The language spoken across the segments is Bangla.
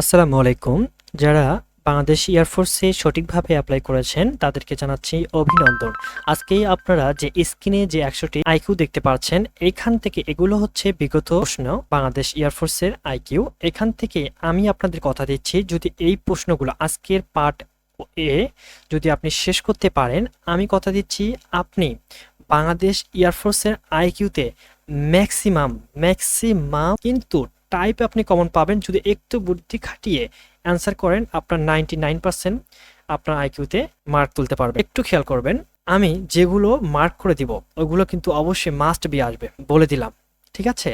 আসসালামু আলাইকুম। যারা বাংলাদেশ এয়ারফোর্সে সঠিকভাবে অ্যাপ্লাই করেছেন, তাদেরকে জানাচ্ছি অভিনন্দন। আজকে আপনারা যে স্ক্রিনে যে একশোটি আইকিউ দেখতে পাচ্ছেন, এখান থেকে এগুলো হচ্ছে বিগত প্রশ্ন বাংলাদেশ এয়ারফোর্সের আইকিউ এখান থেকে আমি আপনাদের কথা দিচ্ছি, যদি এই প্রশ্নগুলো আজকের পার্ট এ যদি আপনি শেষ করতে পারেন, আমি কথা দিচ্ছি আপনি বাংলাদেশ এয়ারফোর্সের আইকিউতে ম্যাক্সিমাম ম্যাক্সিমাম কিন্তু টাইপ আপনি কমন পাবেন। যদি একটু বুদ্ধি খাটিয়ে অ্যান্সার করেন, আপনার নাইনটি নাইন পার্সেন্ট আপনার আইকিউতে মার্ক তুলতে পারবে একটু খেয়াল করবেন, আমি যেগুলো মার্ক করে দিব, ওগুলো কিন্তু অবশ্যই মাস্ট বি আসবে, বলে দিলাম। ঠিক আছে?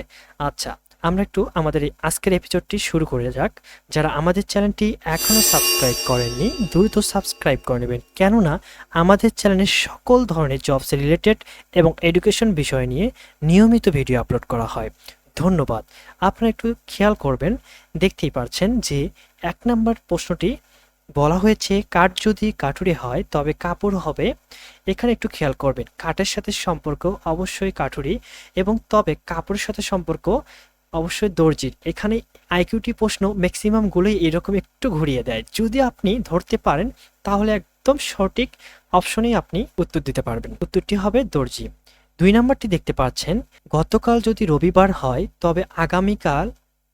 আচ্ছা আমরা একটু আমাদের এই আজকের এপিসোডটি শুরু করে যাক। যারা আমাদের চ্যানেলটি এখনও সাবস্ক্রাইব করেননি, দ্রুত সাবস্ক্রাইব করে নেবেন। কেননা, আমাদের চ্যানেলে সকল ধরনের জবস রিলেটেড এবং এডুকেশন বিষয় নিয়ে নিয়মিত ভিডিও আপলোড করা হয়। ধন্যবাদ। আপনারা একটু খেয়াল করবেন, দেখতেই পারছেন যে এক নম্বর প্রশ্নটি বলা হয়েছে, কাঠ যদি কাঠুরে হয়, তবে কাপড় হবে। এখানে একটু খেয়াল করবেন, কাঠের সাথে সম্পর্ক অবশ্যই কাঠুরি এবং তবে কাপড়ের সাথে সম্পর্ক অবশ্যই দর্জির। এখানে আইকিউটি প্রশ্ন ম্যাক্সিমামগুলোই এরকম একটু ঘুরিয়ে দেয়। যদি আপনি ধরতে পারেন, তাহলে একদম সঠিক অপশনেই আপনি উত্তর দিতে পারবেন। উত্তরটি হবে দর্জি। দুই নম্বরটি দেখতে পাচ্ছেন, গতকাল যদি রবিবার হয়, তবে আগামীকাল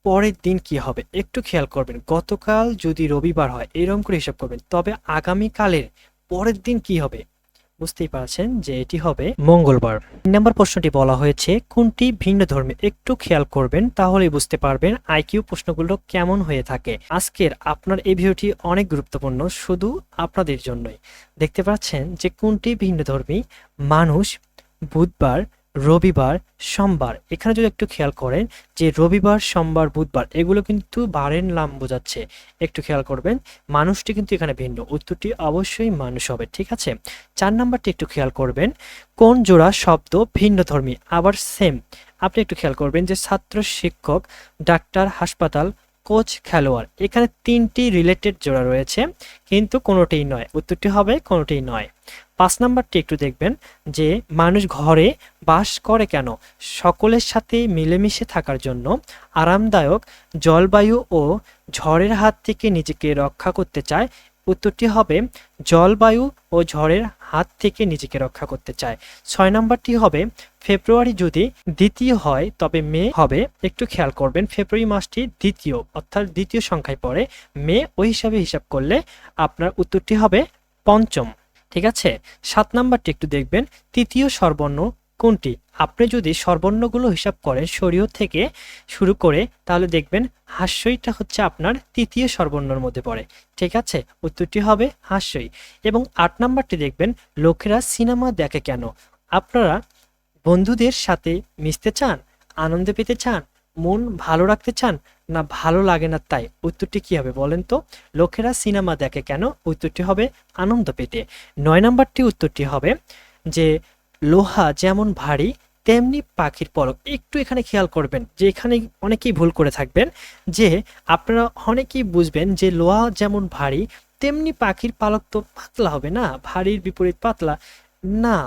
পরের দিন কি হবে? একটু খেয়াল করবেন, গতকাল যদি রবিবার হয়, এরকম করে হিসাব করবেন, তবে আগামীকালের পরের দিন কি হবে? বুঝতেই পারছেন যে এটি হবে মঙ্গলবার। তিন নম্বর প্রশ্নটি বলা হয়েছে, কোনটি ভিন্ন ধর্মে? একটু খেয়াল করবেন তাহলে বুঝতে পারবেন আইকিউ প্রশ্নগুলো কেমন হয়ে থাকে। আজকের আপনার এই ভিডিওটি অনেক গুরুত্বপূর্ণ, শুধু আপনাদের জন্যই। দেখতে পাচ্ছেন যে কোনটি ভিন্ন ধর্মী? মানুষ বুধবার, রবিবার, সোমবার। এখানে যদি একটু খেয়াল করেন যে রবিবার, সোমবার, বুধবার, এগুলো কিন্তু বারের নাম বোঝাচ্ছে। একটু খেয়াল করবেন, মানুষটি কিন্তু এখানে ভিন্ন। উত্তরটি অবশ্যই মানুষ হবে, ঠিক আছে? চার নাম্বারটি একটু খেয়াল করবেন, কোন জোড়া শব্দ ভিন্ন ধর্মী? আবার সেম আপনি একটু খেয়াল করবেন যে ছাত্র শিক্ষক, ডাক্তার, হাসপাতাল কোচ, খেলোয়াড়। এখানে তিনটি রিলেটেড জোড়া রয়েছে, কিন্তু কোনোটিই নয়। উত্তরটি হবে কোনোটিই নয়। পাঁচ নাম্বারটি একটু দেখবেন, যে মানুষ ঘরে বাস করে কেন? সকলের সাথে মিলেমিশে থাকার জন্য আরামদায়ক জলবায়ু ও ঝড়ের হাত থেকে নিজেকে রক্ষা করতে চায়। উত্তরটি হবে জলবায়ু ও ঝড়ের হাত থেকে নিজেকে রক্ষা করতে চায়। ছয় নম্বরটি হবে, ফেব্রুয়ারি যদি দ্বিতীয় হয়, তবে মে হবে। একটু খেয়াল করবেন, ফেব্রুয়ারি মাসটি দ্বিতীয়, অর্থাৎ দ্বিতীয় সংখ্যায় পড়ে। মে ওই হিসাবে হিসাব করলে আপনার উত্তরটি হবে পঞ্চম। ঠিক আছে? সাত নাম্বারটি একটু দেখবেন, তৃতীয় সর্বর্ণ কোনটি? আপনি যদি সর্বর্ণগুলো হিসাব করেন শরীয় থেকে শুরু করে, তাহলে দেখবেন হাস্যইটা হচ্ছে আপনার তৃতীয় সর্বর্ণর মধ্যে পড়ে। ঠিক আছে? উত্তরটি হবে হাস্যই। এবং আট নাম্বারটি দেখবেন, লোকেরা সিনেমা দেখে কেন? আপনারা বন্ধুদের সাথে মিশতে চান? আনন্দ পেতে চান? মন ভালো রাখতে চান? না ভালো লাগে না তাই? উত্তরটি কি হবে বলেন তো? লোকেরা সিনেমা দেখে কেন? উত্তরটি হবে আনন্দ পেতে। নয় নাম্বারটি উত্তরটি হবে যে লোহা যেমন ভারী, তেমনি পাখির পলক। একটু এখানে খেয়াল করবেন যে এখানে অনেকেই ভুল করে থাকবেন, যে আপনারা অনেকেই বুঝবেন যে লোহা যেমন ভারী, তেমনি পাখির পালক তো পাতলা হবে না, ভারীর বিপরীত পাতলা। না,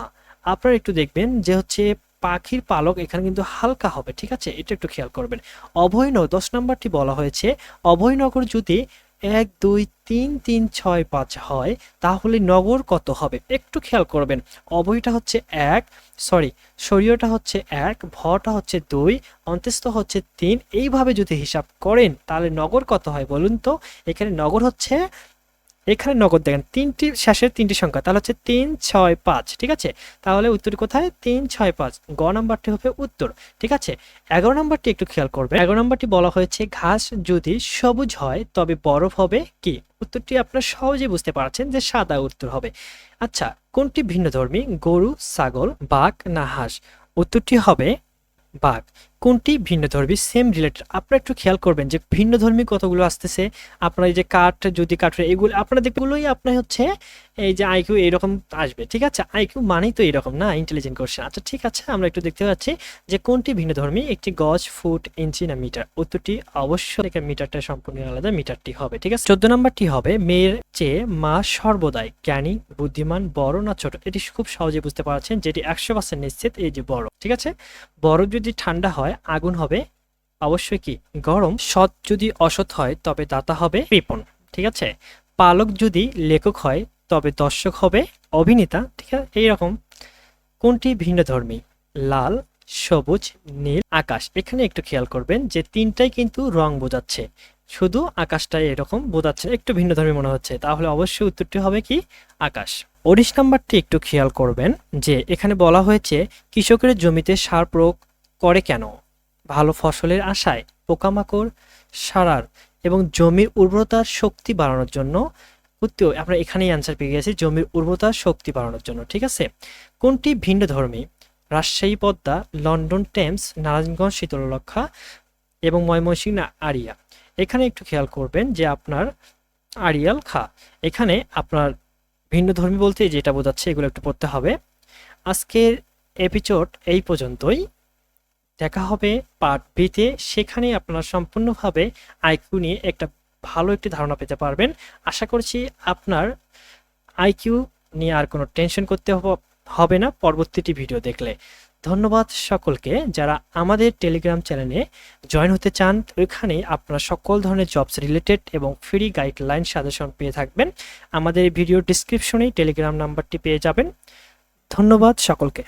আপনারা একটু দেখবেন যে হচ্ছে পাখির পালক এখানে কিন্তু হালকা হবে, ঠিক আছে? এটা একটু খেয়াল করবেন। অভয়নগর, দশ নম্বরটি বলা হয়েছে, অভয়নগর যদি এক, দুই, তিন তিন, ছয়, পাঁচ হয়, তাহলে নগর কত হবে? একটু খেয়াল করবেন। অবয়টা হচ্ছে এক সরি শরীয়টা হচ্ছে এক ভটা হচ্ছে দুই অন্ত্যস্ত হচ্ছে তিন। এইভাবে যদি হিসাব করেন, তাহলে নগর কত হয় বলুন তো? এখানে নগর হচ্ছে এখানে নগদ দেখেন, তিনটি শেষের তিনটি সংখ্যা, তাহলে হচ্ছে তিন, ছয়, পাঁচ, ঠিক আছে? তাহলে উত্তর কোথায়? তিন, ছয়, পাঁচ। গ নাম্বারটি হবে উত্তর, ঠিক আছে? এগারো নাম্বারটি একটু খেয়াল করবে এগারো নাম্বারটি বলা হয়েছে, ঘাস যদি সবুজ হয়, তবে বরফ হবে কি? উত্তরটি আপনারা সহজেই বুঝতে পারছেন যে সাদা উত্তর হবে। আচ্ছা কোনটি ভিন্ন ধর্মী গরু, ছাগল, বাঘ না হাঁস? উত্তরটি হবে বাঘ। কোনটি ভিন্ন ধর্মী? সেম রিলেটেড আপনারা একটু খেয়াল করবেন যে ভিন্ন ধর্মী কতগুলো আসতেছে। আপনার এই যে কাঠ যদি কাঠের এগুলো আপনারা দেখগুলোই আপনার হচ্ছে এই যে আইকিউ এইরকম আসবে, ঠিক আছে? আইকিউ মানেই তো এইরকম না ইন্টেলিজেন্ট কোশ্চেন আচ্ছা ঠিক আছে, আমরা একটু দেখতে পাচ্ছি যে কোনটি ভিন্ন ধর্মী? একটি গজ, ফুট, ইঞ্চি না মিটার? উত্তরটি অবশ্যই মিটারটা সম্পূর্ণ আলাদা, মিটারটি হবে, ঠিক আছে? চোদ্দ নম্বরটি হবে মেয়ের চেয়ে মা সর্বদাই জ্ঞানী, বুদ্ধিমান, বড় না ছোট? এটি খুব সহজে বুঝতে পারছেন যেটি একশো পার্সেন্ট নিশ্চিত এই যে বড়, ঠিক আছে? বরফ যদি ঠান্ডা হয় আগুন হবে। অবশ্যই কি? গরম, সৎ যদি অসৎ হয়, তবে দাতা হবে কৃপণ। ঠিক আছে? পালক যদি লেখক হয়, তবে দর্শক হবে অভিনেতা। ঠিক আছে? এইরকম। কোনটি ভিন্ন ধর্মী? লাল, সবুজ, নীল, আকাশ। এখানে একটু খেয়াল করবেন যে তিনটাই কিন্তু রং বোঝাচ্ছে। শুধু আকাশটাই এরকম বোঝাচ্ছে। একটু ভিন্ন ধর্মী মনে হচ্ছে। তাহলে অবশ্যই উত্তরটি হবে কি? আকাশ। উনিশ নাম্বারটি একটু খেয়াল করবেন যে এখানে বলা হয়েছে, কৃষকের জমিতে সার প্রয়োগ করে কেন? ভালো ফসলের আশায় পোকামাকড় সারার এবং জমির উর্বরতার শক্তি বাড়ানোর জন্য। উত্তর, আমরা এখানেই অ্যান্সার পেয়ে গেছি, জমির উর্বরতার শক্তি বাড়ানোর জন্য, ঠিক আছে? কোনটি ভিন্ন ধর্মী? রাজশাহী, পদ্মা, লন্ডন, টেমস, নারায়ণগঞ্জ শীতলরক্ষা এবং ময়মনসিংহ না আরিয়া। এখানে একটু খেয়াল করবেন যে আপনার আরিয়াল খা। এখানে আপনার ভিন্ন ধর্মী বলতে যেটা বোঝাচ্ছে, এগুলো একটু পড়তে হবে। আজকের এপিসোড এই পর্যন্তই। দেখা হবে পার্ট বিতে সেখানে আপনারা সম্পূর্ণভাবে আইকিউ নিয়ে একটা ভালো একটি ধারণা পেতে পারবেন। আশা করছি আপনার আইকিউ নিয়ে আর কোনো টেনশন করতে হবে না পরবর্তীটি ভিডিও দেখলে। ধন্যবাদ সকলকে যারা আমাদের টেলিগ্রাম চ্যানেলে জয়েন হতে চান। ওইখানে আপনারা সকল ধরনের জবস রিলেটেড এবং ফ্রি গাইডলাইন সাজেশন পেয়ে থাকবেন। আমাদের ভিডিও ডিসক্রিপশনেই টেলিগ্রাম নাম্বারটি পেয়ে যাবেন। ধন্যবাদ সকলকে।